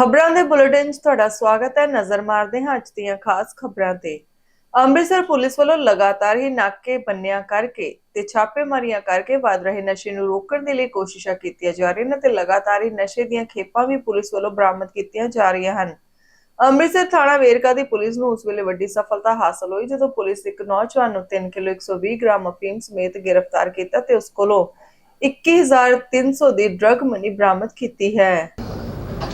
ਖਬਰਾਂ ਦੇ ਬੁਲੇਟਿਨ 'ਚ ਤੁਹਾਡਾ ਸਵਾਗਤ ਹੈ। ਨਜ਼ਰ ਮਾਰਦੇ ਹਾਂ ਅੱਜ ਦੀਆਂ ਖਾਸ ਖਬਰਾਂ ਤੇ। ਅੰਮ੍ਰਿਤਸਰ ਪੁਲਿਸ ਵੱਲੋਂ ਲਗਾਤਾਰ ਹੀ ਨਾਕੇ ਬੰਨਿਆਂ ਕਰਕੇ ਤੇ ਛਾਪੇਮਾਰੀਆਂ ਕਰਕੇ ਵੱਧ ਰਹੇ ਨਸ਼ੇ ਨੂੰ ਰੋਕਣ ਦੇ ਲਈ ਕੋਸ਼ਿਸ਼ਾਂ ਕੀਤੀਆਂ ਜਾ ਰਹੀਆਂ ਨੇ ਤੇ ਲਗਾਤਾਰ ਹੀ ਨਸ਼ੇ ਦੀਆਂ ਖੇਪਾਂ ਵੀ ਪੁਲਿਸ ਵੱਲੋਂ ਬਰਾਮਦ ਕੀਤੀਆਂ ਜਾ ਰਹੀਆਂ ਹਨ। ਅੰਮ੍ਰਿਤਸਰ ਥਾਣਾ ਵੇਰਕਾ ਦੀ ਪੁਲਿਸ ਨੂੰ ਉਸ ਵੇਲੇ ਵੱਡੀ ਸਫਲਤਾ ਹਾਸਲ ਹੋਈ ਜਦੋਂ ਪੁਲਿਸ ਇੱਕ ਨੌਜਵਾਨ ਨੂੰ 3 ਕਿਲੋ 120 ਗ੍ਰਾਮ ਅਫੀਮ ਸਮੇਤ ਗ੍ਰਿਫਤਾਰ ਕੀਤਾ ਤੇ ਉਸ ਕੋਲੋਂ 21300 ਦੀ ਡਰੱਗ ਮਨੀ ਬਰਾਮਦ ਕੀਤੀ ਹੈ।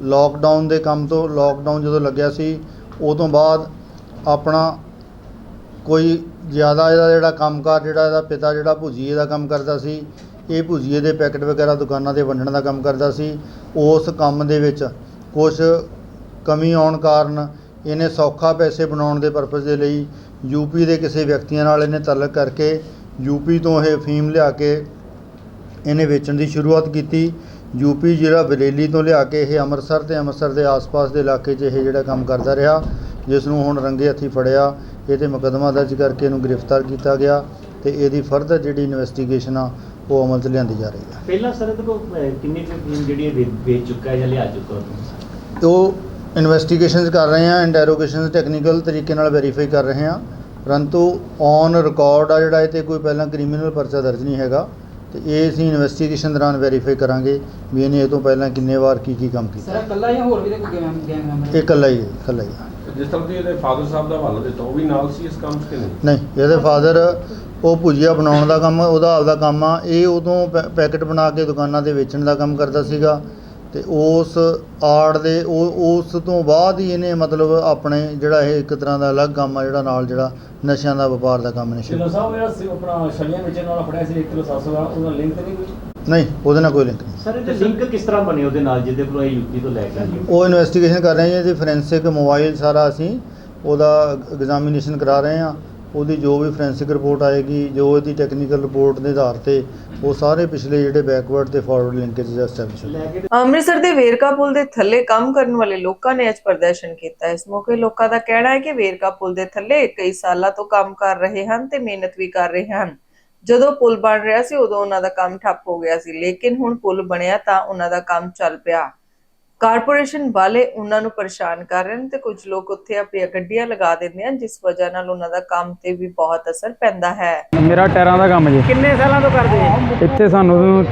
ਲੋਕਡਾਊਨ ਦੇ ਕੰਮ ਤੋਂ ਲੋਕਡਾਊਨ ਜਦੋਂ ਲੱਗਿਆ ਸੀ ਉਹ ਤੋਂ ਬਾਅਦ ਆਪਣਾ ਕੋਈ ਜ਼ਿਆਦਾ ਇਹਦਾ ਜਿਹੜਾ ਕੰਮਕਾਰ, ਜਿਹੜਾ ਇਹਦਾ ਪਿਤਾ ਜਿਹੜਾ ਭੁਜੀਏ ਦਾ ਕੰਮ ਕਰਦਾ ਸੀ, ਇਹ ਭੁਜੀਏ ਦੇ ਪੈਕਟ ਵਗੈਰਾ ਦੁਕਾਨਾਂ ਤੇ ਵੰਡਣ ਦਾ ਕੰਮ ਕਰਦਾ ਸੀ, ਉਸ ਕੰਮ ਦੇ ਵਿੱਚ ਕੁਛ ਕਮੀ ਆਉਣ ਕਾਰਨ ਇਹਨੇ ਸੌਖਾ ਪੈਸੇ ਬਣਾਉਣ ਦੇ ਪਰਪਸ ਦੇ ਲਈ ਯੂਪੀ ਦੇ ਕਿਸੇ ਵਿਅਕਤੀਆਂ ਨਾਲ ਇਹਨੇ ਤਾਲੁਕ ਕਰਕੇ ਯੂਪੀ ਤੋਂ ਇਹ ਅਫੀਮ ਲਿਆ ਕੇ ਇਹਨੇ ਵੇਚਣ ਦੀ ਸ਼ੁਰੂਆਤ ਕੀਤੀ। ਯੂਪੀ ਜਿਹੜਾ ਬਰੇਲੀ ਤੋਂ ਲਿਆ ਕੇ ਇਹ ਅੰਮ੍ਰਿਤਸਰ ਤੇ ਅੰਮ੍ਰਿਤਸਰ ਦੇ ਆਸ-ਪਾਸ ਦੇ ਇਲਾਕੇ 'ਚ ਇਹ ਜਿਹੜਾ ਕੰਮ ਕਰਦਾ ਰਿਹਾ ਜਿਸ ਨੂੰ ਹੁਣ ਰੰਗੇ ਹੱਥੀ ਫੜਿਆ। ਇਹ ਤੇ ਮੁਕੱਦਮਾ ਦਰਜ ਕਰਕੇ ਇਹਨੂੰ ਗ੍ਰਿਫਤਾਰ ਕੀਤਾ ਗਿਆ ਤੇ ਇਹਦੀ ਫਰਦਰ ਜਿਹੜੀ ਇਨਵੈਸਟੀਗੇਸ਼ਨ ਆ ਉਹ ਅਮਲ 'ਚ ਲਿਆਂਦੀ ਜਾ ਰਹੀ ਹੈ ਪਹਿਲਾਂ ਸਰ ਇਹਦੇ ਕੋਲ ਅਹ, ਕਿੰਨੀ ਕੁ ਫੀਮ ਜਿਹੜੀ ਹੈ ਵੇ- ਵੇਚ ਚੁੱਕਾ ਹੈ ਜਾਂ ਲਿਆ ਚੁੱਕਾ ਉਹ ਉਹ ਇਨਵੈਸਟੀਗੇਸ਼ਨਸ ਕਰ ਰਹੇ ਹਾਂ ਇੰਟਰੋਗੇਸ਼ਨਸ ਟੈਕਨੀਕਲ ਤਰੀਕੇ ਨਾਲ ਵੈਰੀਫਾਈ ਕਰ ਰਹੇ ਹਾਂ ਪਰੰਤੂ ਔਨ ਰਿਕਾਰਡ ਆ ਜਿਹੜਾ ਇਹ ਤੇ ਕੋਈ ਪਹਿਲਾਂ ਕ੍ਰਿਮੀਨਲ ਪਰਚਾ ਦਰਜ ਨਹੀਂ ਹੈਗਾ। ਤੇ ਇਹ ਅਸੀਂ ਇਨਵੈਸਟੀਗੇਸ਼ਨ ਦੌਰਾਨ ਵੈਰੀਫਾਈ ਕਰਾਂਗੇ ਵੀ ਇਹਨੇ ਇਹ ਤੋਂ ਪਹਿਲਾਂ ਕਿੰਨੇ ਵਾਰ ਕੀ ਕੀ ਕੰਮ ਕੀਤਾ। ਸਰ ਇਕੱਲਾ ਜਾਂ ਹੋਰ ਵੀ ਤੇ ਕੋਈ ਗੈਂਗ ਗੈਂਗ ਮੈਂਬਰ ਇਹ ਇਕੱਲਾ ਹੀ ਹੈ, ਇਕੱਲਾ ਹੀ ਹੈ। ਜਿਸ ਤਰ੍ਹਾਂ ਤੁਸੀਂ ਇਹਦੇ ਫਾਦਰ ਸਾਹਿਬ ਦਾ ਹਵਾਲਾ ਦਿੱਤਾ ਉਹ ਵੀ ਨਾਲ ਸੀ ਇਸ ਕੰਮ 'ਚ ਕਿ ਨਹੀਂ? ਨਹੀਂ ਇਹਦੇ ਫਾਦਰ ਉਹ ਭੁਜੀਆ ਬਣਾਉਣ ਦਾ ਕੰਮ ਉਹਦਾ ਆਪਦਾ ਕੰਮ ਆ। ਇਹ ਉਦੋਂ ਪੈ- ਪੈਕਟ ਬਣਾ ਕੇ ਦੁਕਾਨਾਂ ਤੇ ਵੇਚਣ ਦਾ ਕੰਮ ਕਰਦਾ ਸੀਗਾ। ਤੇ ਉਸ ਆੜ ਦੇ ਉਹ ਉਸ ਤੋਂ ਬਾਅਦ ਹੀ ਇਹਨੇ ਮਤਲਬ ਆਪਣੇ ਜਿਹੜਾ ਇਹ ਇੱਕ ਤਰ੍ਹਾਂ ਦਾ ਅਲੱਗ ਕੰਮ ਆ ਜਿਹੜਾ ਨਾਲ ਜਿਹੜਾ ਨਸ਼ਿਆਂ ਦਾ ਵਪਾਰ ਦਾ ਕੰਮ ਨੇ ਸ਼ੁਰੂ ਕਿਲੋ ਸਾਹਿਬ ਜਿਹੜਾ ਸੀ ਆਪਣਾ ਛਲੀਆਂ ਵੇਚਣ ਵਾਲਾ ਫੜਿਆ ਸੀ 1 ਕਿਲੋ 700 ਦਾ ਉਹਦਾ ਲਿੰਕ ਤੇ ਨਹੀਂ ਕੋਈ? ਨਹੀਂ ਉਹਦੇ ਨਾਲ ਕੋਈ ਲਿੰਕ ਨਹੀਂ। ਸਰ ਇਹਦੇ ਲਿੰਕ ਕਿਸ ਤਰ੍ਹਾਂ ਬਣੇ ਉਹਦੇ ਨਾਲ ਜਿਹਦੇ ਕੋਲੋਂ ਇਹ ਯੂਪੀ ਤੋਂ ਲੈ ਕੇ ਆਏ? ਉਹ ਇਨਵੈਸਟੀਗੇਸ਼ਨ ਕਰ ਰਹੇ ਹਾਂ ਜੀ ਫੋਰੈਂਸਿਕ ਮੋਬਾਈਲ ਸਾਰਾ ਅਸੀਂ ਉਹਦਾ ਐਗਜ਼ਾਮੀਨੇਸ਼ਨ ਕਰਾ ਰਹੇ ਹਾਂ। ਉਹਦੀ ਜੋ ਵੀ ਫੋਰੈਂਸਿਕ ਰਿਪੋਰਟ ਆਏਗੀ, ਜੋ ਇਹਦੀ ਟੈਕਨੀਕਲ ਰਿਪੋਰਟ ਦੇ ਆਧਾਰ ਤੇ ਉਹ ਸਾਰੇ ਪਿਛਲੇ ਜਿਹੜੇ ਬੈਕਵਰਡ ਤੇ ਫਾਰਵਰਡ ਲਿੰਕੇਜ ਐਸਟੈਬਲਿਸ਼ ਹੋ ਅੰਮ੍ਰਿਤਸਰ ਦੇ ਵੇਰਕਾ ਪੁਲ ਦੇ ਥੱਲੇ ਕੰਮ ਕਰਨ ਵਾਲੇ ਲੋਕਾਂ ਨੇ ਅੱਜ ਪ੍ਰਦਰਸ਼ਨ ਕੀਤਾ। ਇਸ ਮੌਕੇ ਲੋਕਾਂ ਦਾ ਕਹਿਣਾ ਹੈ ਕਿ ਵੇਰਕਾ ਪੁਲ ਦੇ ਥੱਲੇ ਕਈ ਸਾਲਾਂ ਤੋਂ ਕੰਮ ਕਰ ਰਹੇ ਹਨ ਤੇ ਮਿਹਨਤ ਵੀ ਕਰ ਰਹੇ ਹਨ। ਜਦੋਂ ਪੁਲ ਬਣ ਰਿਹਾ ਸੀ, ਉਦੋਂ ਉਹਨਾਂ ਦਾ ਕੰਮ ਠੱਪ ਹੋ ਗਿਆ ਸੀ। ਲੇਕਿਨ ਹੁਣ ਪੁਲ ਬਣਿਆ ਤਾਂ ਉਹਨਾਂ ਦਾ ਕੰਮ ਚੱਲ ਪਿਆ। ਕਾਰਪੋਰੇਸ਼ਨ ਵਾਲੇ ਉਹਨਾਂ ਨੂੰ ਪਰੇਸ਼ਾਨ ਕਰ ਰਹੇ ਨੇ ਤੇ ਕੁਝ ਲੋਕ ਉੱਥੇ ਆਪਣੀਆਂ ਗੱਡੀਆਂ ਲਗਾ ਦਿੰਦੇ ਹਨ ਜਿਸ ਵਜ੍ਹਾ ਨਾਲ ਉਹਨਾਂ ਦਾ ਕੰਮ ਤੇ ਵੀ ਬਹੁਤ ਅਸਰ ਪੈਂਦਾ ਹੈ। ਮੇਰਾ ਟਾਇਰਾਂ ਦਾ ਕੰਮ ਜੀ। ਕਿੰਨੇ ਸਾਲਾਂ ਤੋਂ ਕਰਦੇ ਇੱਥੇ ਸਾਨੂੰ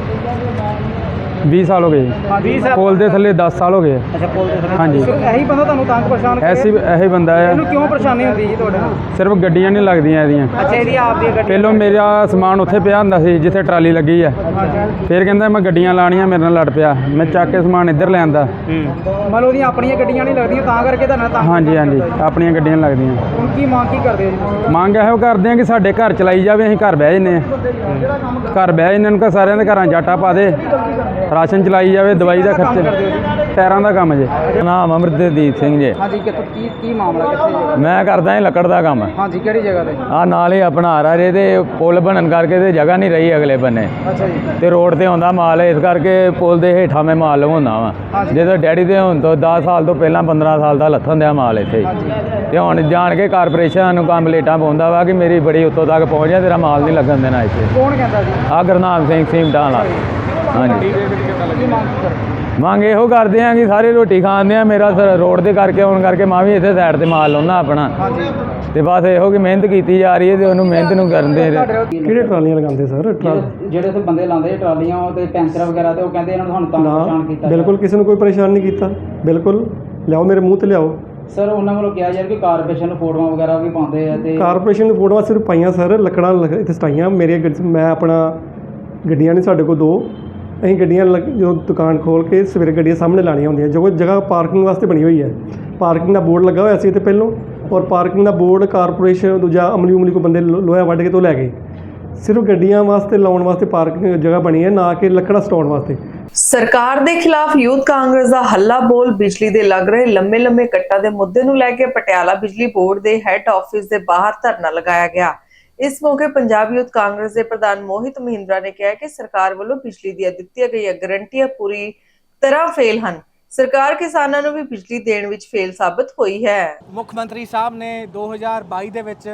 20 ਸਾਲ ਹੋ ਗਏ ਹਾਂ 20 ਸਾਲ ਪੁਲ ਦੇ ਥੱਲੇ 10 ਸਾਲ ਹੋ ਗਏ। ਅੱਛਾ ਪੁੱਲ ਦੇ ਥੱਲੇ। ਹਾਂਜੀ। ਇਹੀ ਬੰਦਾ ਤੁਹਾਨੂੰ ਤੰਗ ਪਰੇਸ਼ਾਨ ਕਰੇ? ਐਸੀ ਇਹੀ ਬੰਦਾ ਹੈ। ਇਹਨੂੰ ਕਿਉਂ ਪਰੇਸ਼ਾਨੀ ਹੁੰਦੀ ਜੀ ਤੁਹਾਡੇ ਨਾਲ? ਸਿਰਫ ਗੱਡੀਆਂ ਨਹੀਂ ਲੱਗਦੀਆਂ ਇਹਦੀਆਂ। ਅੱਛਾ ਇਹਦੀ ਆਪ ਦੀ ਗੱਡੀ ਪਹਿਲੋਂ ਮੇਰਾ ਸਮਾਨ ਉੱਥੇ ਪਿਆ ਹੁੰਦਾ ਸੀ ਜਿੱਥੇ ਟਰਾਲੀ ਲੱਗੀ ਆ। ਫਿਰ ਕਹਿੰਦਾ ਮੈਂ ਗੱਡੀਆਂ ਲਾਣੀਆਂ ਮੇਰੇ ਨਾਲ ਲੜ ਪਿਆ। ਮੈਂ ਚੱਕ ਕੇ ਸਮਾਨ ਇੱਧਰ ਲੈ ਆਂਦਾ। ਮੰਨ ਉਹਦੀਆਂ ਆਪਣੀਆਂ ਗੱਡੀਆਂ ਨਹੀਂ ਲੱਗਦੀਆਂ ਤਾਂ ਕਰਕੇ ਤੁਹਾਨੂੰ ਤੰਗ ਹਾਂਜੀ ਹਾਂਜੀ। ਆਪਣੀਆਂ ਗੱਡੀਆਂ ਲੱਗਦੀਆਂ। ਹੁਣ ਕੀ ਮੰਗ ਕੀ ਕਰਦੇ ਹੋ ਜੀ ਮੰਗ ਇਹੋ ਕਰਦੇ ਆ ਕਿ ਸਾਡੇ ਘਰ ਚਲਾਈ ਜਾਵੇ ਅਸੀਂ ਘਰ ਬਹਿ ਜੰਨੇ ਘਰ ਬਹਿ ਜੰਨੇ ਨੂੰ ਸਾਰਿਆਂ ਦੇ ਘਰਾਂ ਜਾਟਾ ਪਾ ਦੇ। ਰਾਸ਼ਨ ਚਲਾਈ ਜਾਵੇ ਦਵਾਈ ਦਾ ਖਰਚਾ ਟਾਇਰਾਂ ਦਾ ਕੰਮ ਜੇ। ਨਾਮ ਅਮਰਦੀਪ ਸਿੰਘ ਜੀ। ਹਾਂਜੀ ਕਿੱਥੋਂ ਕੀ ਕੀ ਮਾਮਲਾ ਕਿੱਥੇ ਜੀ ਮੈਂ ਕਰਦਾ ਹਾਂ ਲੱਕੜ ਦਾ ਕੰਮ। ਹਾਂਜੀ ਕਿਹੜੀ ਜਗ੍ਹਾ ਤੇ? ਆ ਨਾਲ ਹੀ ਆਪਣਾ ਆ ਰਹੇ ਤੇ ਪੁਲ ਬਣਨ ਕਰਕੇ ਤੇ ਜਗ੍ਹਾ ਨਹੀਂ ਰਹੀ ਅਗਲੇ ਬੰਨੇ। ਅੱਛਾ ਜੀ। ਤੇ ਰੋਡ ਤੇ ਆਉਂਦਾ ਮਾਲ ਇਸ ਕਰਕੇ ਪੁਲ ਦੇ ਹੇਠਾਂ ਮੈਂ ਮਾਲ ਲਵਾਉਂਦਾ ਵਾਂ। ਜਦੋਂ ਡੈਡੀ ਦੇ ਹੁਣ ਤੋਂ 10 ਸਾਲ ਤੋਂ ਪਹਿਲਾਂ 15 ਸਾਲ ਦਾ ਲੱਥਣ ਦਿਆ ਮਾਲ ਇੱਥੇ। ਤੇ ਹੁਣ ਜਾਣ ਕੇ ਕਾਰਪੋਰੇਸ਼ਨ ਨੂੰ ਕੰਮ ਲੇਟਾਂ ਪਾਉਂਦਾ ਵਾ ਕਿ ਮੇਰੀ ਬੜੀ ਉੱਤੋਂ ਤੱਕ ਪਹੁੰਚ ਜਾ ਤੇਰਾ ਮਾਲ ਨਹੀਂ ਲੱਗਣ ਦੇਣਾ ਇੱਥੇ। ਕੌਣ ਕਹਿੰਦਾ ਜੀ? ਆ ਗੁਰਨਾਮ ਸਿੰਘ ਸੀਮਟਾਂ ਵਾਲਾ। ਹਾਂਜੀ। ਮੰਗ ਕਰਦੇ ਇਹੋ ਕਰਦੇ ਆ ਕਿ ਸਾਰੇ ਰੋਟੀ ਖਾਂਦੇ ਆ ਮੇਰਾ ਸ- ਰੋਡ ਦੇ ਕਰਕੇ ਆਉਣ ਕਰਕੇ ਮੈਂ ਵੀ ਇੱਥੇ ਸਾਈਡ ਤੇ ਮਾਲ ਲਾਉਣਾ ਆਪਣਾ। ਤੇ ਬਸ ਇਹੋ ਕਿ ਮਿਹਨਤ ਕੀਤੀ ਜਾ ਰਹੀ ਹੈ ਤੇ ਉਹਨੂੰ ਮਿਹਨਤ ਨੂੰ ਕਰਨ ਦੇ ਤੁਹਾਡੇ ਨਾਲ ਕੀ ਕਿਹੜੇ ਟਰਾਲੀਆਂ ਲਗਾਉਂਦੇ ਸਰ? ਜਿਹੜੇ- ਉੱਥੇ ਬੰਦੇ ਲਾਉਂਦੇ ਟਰਾਲੀਆਂ ਉਹ ਤੇ ਪੈਂਚਰ ਵਗੈਰਾ ਤੇ ਉਹ ਕਹਿੰਦੇ ਇਹਨਾਂ ਨੂੰ ਤੁਹਾਨੂੰ ਤੰਗ ਪਰੇਸ਼ਾਨ ਨਾ ਕੀਤਾ ਬਿਲਕੁਲ ਕਿਸੇ ਨੂੰ ਕੋਈ ਪਰੇਸ਼ਾਨ ਨਹੀਂ ਕੀਤਾ। ਬਿਲਕੁਲ। ਲਿਆਓ ਮੇਰੇ ਮੂੰਹ ਤੇ ਲਿਆਓ। ਸਰ ਉਹਨਾਂ ਵੱਲੋਂ ਕਿਹਾ ਯਾਰ ਕਿ ਕਾਰਪੋਰੇਸ਼ਨ ਨੂੰ ਫੋਟੋਆਂ ਵਗੈਰਾ ਵੀ ਪਾਉਂਦੇ ਆ ਤੇ ਕਾਰਪੋਰੇਸ਼ਨ ਦੀ ਫੋਟੋਆਂ ਸਿਰਫ ਪਾਈਆਂ ਸਰ ਲੱਕੜਾਂ ਇੱਥੇ ਸਟਾਈਆਂ। ਮੇਰੀਆਂ ਗੱਡੀ ਮੈਂ ਆਪਣਾ ਗੱਡੀਆਂ ਨੇ ਸਾਡੇ ਕੋਲ ਦੋ। ਅਸੀਂ ਗੱਡੀਆਂ ਲੱਗ- ਜਦੋਂ ਦੁਕਾਨ ਖੋਲ੍ਹ ਕੇ ਸਵੇਰੇ ਗੱਡੀਆਂ ਸਾਹਮਣੇ ਲਾਉਣੀਆਂ ਹੁੰਦੀਆਂ, ਜੋ ਜਗ੍ਹਾ ਪਾਰਕਿੰਗ ਵਾਸਤੇ ਬਣੀ ਹੋਈ ਹੈ। ਪਾਰਕਿੰਗ ਦਾ ਬੋਰਡ ਲੱਗਾ ਹੋਇਆ ਸੀ ਇੱਥੇ ਪਹਿਲੋਂ, ਔਰ ਪਾਰਕਿੰਗ ਦਾ ਬੋਰਡ ਕਾਰਪੋਰੇਸ਼ਨ, ਦੂਜਾ ਅਮਲੀ ਉਮਲੀ ਕੋ ਬੰਦੇ ਲੋ- ਲੋਹਾ ਵੱਢ ਕੇ ਤੋਂ ਲੈ ਗਏ। ਸਿਰਫ ਗੱਡੀਆਂ ਵਾਸਤੇ ਲਾਉਣ ਵਾਸਤੇ ਪਾਰਕਿੰਗ ਜਗ੍ਹਾ ਬਣੀ ਹੈ, ਨਾ ਕਿ ਲੱਕੜਾਂ ਸਟਾਉਣ ਵਾਸਤੇ। ਸਰਕਾਰ ਦੇ ਖਿਲਾਫ ਯੂਥ ਕਾਂਗਰਸ ਦਾ ਹੱਲਾ ਬੋਲ ਬਿਜਲੀ ਦੇ ਲੱਗ ਰਹੇ ਲੰਮੇ ਲੰਮੇ ਕੱਟਾਂ ਦੇ ਮੁੱਦੇ ਨੂੰ ਲੈ ਕੇ ਪਟਿਆਲਾ ਬਿਜਲੀ ਬੋਰਡ ਦੇ ਹੈੱਡ ਆਫਿਸ ਦੇ ਬਾਹਰ ਧਰਨਾ ਲਗਾਇਆ ਗਿਆ। ਇਸ ਮੌਕੇ ਪੰਜਾਬ ਯੂਥ ਕਾਂਗਰਸ ਦੇ ਪ੍ਰਧਾਨ ਮੋਹਿਤ ਮਹਿੰਦਰਾ ਨੇ ਕਿਹਾ ਕਿ ਸਰਕਾਰ ਵੱਲੋਂ ਬਿਜਲੀ ਦੀਆਂ ਦਿੱਤੀਆਂ ਗਈਆਂ ਗਰੰਟੀਆਂ ਪੂਰੀ ਤਰ੍ਹਾਂ ਫੇਲ ਹਨ। ਸਰਕਾਰ ਕਿਸਾਨਾਂ ਨੂੰ ਵੀ ਬਿਜਲੀ ਦੇਣ ਵਿੱਚ ਫੇਲ ਸਾਬਤ ਹੋਈ ਹੈ। ਮੁੱਖ ਮੰਤਰੀ ਸਾਹਿਬ ਨੇ 2022 ਦੇ ਵਿੱਚ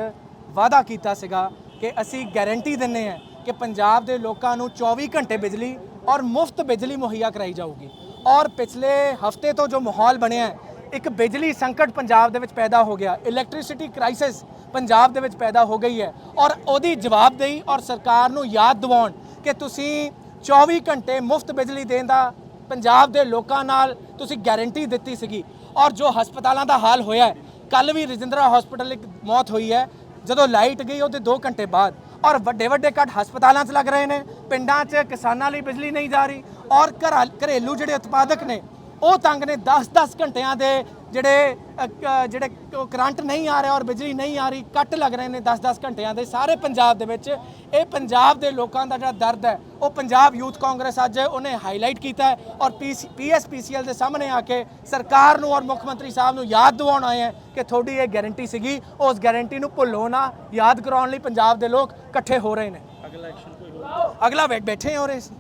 ਵਾਅਦਾ ਕੀਤਾ ਸੀਗਾ ਕਿ ਅਸੀਂ ਗਾਰੰਟੀ ਦਿੰਨੇ ਆ ਕਿ ਪੰਜਾਬ ਦੇ ਲੋਕਾਂ ਨੂੰ 24 ਘੰਟੇ ਬਿਜਲੀ ਔਰ ਮੁਫਤ ਬਿਜਲੀ ਮੁਹੱਈਆ ਕਰਾਈ ਜਾਊਗੀ। ਔਰ ਪਿਛਲੇ ਹਫ਼ਤੇ ਤੋਂ ਜੋ ਮਾਹੌਲ ਬਣਿਆ ਹੈ ਇੱਕ ਬਿਜਲੀ ਸੰਕਟ ਪੰਜਾਬ ਦੇ ਵਿੱਚ ਪੈਦਾ ਹੋ ਗਿਆ। ਇਲੈਕਟ੍ਰਿਸਿਟੀ ਕ੍ਰਾਈਸਿਸ ਪੰਜਾਬ ਦੇ ਵਿੱਚ ਪੈਦਾ ਹੋ ਗਈ ਹੈ। ਔਰ ਉਹਦੀ ਜਵਾਬਦੇਹੀ ਔਰ ਸਰਕਾਰ ਨੂੰ ਯਾਦ ਦਿਵਾਉਣ ਕਿ ਤੁਸੀਂ 24 ਘੰਟੇ ਮੁਫਤ ਬਿਜਲੀ ਦੇਣ ਦਾ ਪੰਜਾਬ ਦੇ ਲੋਕਾਂ ਨਾਲ ਤੁਸੀਂ ਗਾਰੰਟੀ ਦਿੱਤੀ ਸੀਗੀ। ਔਰ ਜੋ ਹਸਪਤਾਲਾਂ ਦਾ ਹਾਲ ਹੋਇਆ ਹੈ ਕੱਲ ਵੀ ਰਜਿੰਦਰਾ ਹਸਪੀਟਲ ਇੱਕ ਮੌਤ ਹੋਈ ਹੈ। ਜਦੋਂ ਲਾਈਟ ਗਈ ਉਹਦੇ 2 ਘੰਟੇ ਬਾਅਦ। ਔਰ ਵੱਡੇ ਵੱਡੇ ਕੱਟ ਹਸਪਤਾਲਾਂ 'ਚ ਲੱਗ ਰਹੇ ਨੇ। ਪਿੰਡਾਂ 'ਚ ਕਿਸਾਨਾਂ ਲਈ ਬਿਜਲੀ ਨਹੀਂ ਜਾ ਰਹੀ। ਔਰ ਘਰਾਂ, ਘਰੇਲੂ ਜਿਹੜੇ ਉਤਪਾਦਕ ਨੇ ਉਹ ਤੰਗ ਨੇ 10-10 ਘੰਟਿਆਂ ਦੇ ਜਿਹੜੇ ਜਿਹੜੇ ਕਰੰਟ ਨਹੀਂ ਆ ਰਿਹਾ ਔਰ ਬਿਜਲੀ ਨਹੀਂ ਆ ਰਹੀ ਕੱਟ ਲੱਗ ਰਹੇ ਨੇ 10-10 ਘੰਟਿਆਂ ਦੇ। ਸਾਰੇ ਪੰਜਾਬ ਦੇ ਵਿੱਚ ਇਹ ਪੰਜਾਬ ਦੇ ਲੋਕਾਂ ਦਾ ਜਿਹੜਾ ਦਰਦ ਹੈ ਉਹ ਪੰਜਾਬ ਯੂਥ ਕਾਂਗਰਸ ਅੱਜ ਉਹਨੇ ਹਾਈਲਾਈਟ ਕੀਤਾ ਹੈ ਔਰ ਪੀਐਸਪੀਸੀਐਲ ਦੇ ਸਾਹਮਣੇ ਆ ਕੇ ਸਰਕਾਰ ਨੂੰ ਔਰ ਮੁੱਖ ਮੰਤਰੀ ਸਾਹਿਬ ਨੂੰ ਯਾਦ ਦਿਵਾਉਣ ਆਏ ਹੈ ਕਿ ਤੁਹਾਡੀ ਇਹ ਗਾਰੰਟੀ ਸੀਗੀ। ਉਸ ਗਾਰੰਟੀ ਨੂੰ ਭੁੱਲੋ ਨਾ ਯਾਦ ਕਰਾਉਣ ਲਈ ਪੰਜਾਬ ਦੇ ਲੋਕ ਇਕੱਠੇ ਹੋ ਰਹੇ ਨੇ। ਅਗਲਾ ਐਕਸ਼ਨ ਕੋਈ ਅਗਲਾ ਬੈ- ਬੈਠੇ ਹੋ ਰਹੇ ਸੀ।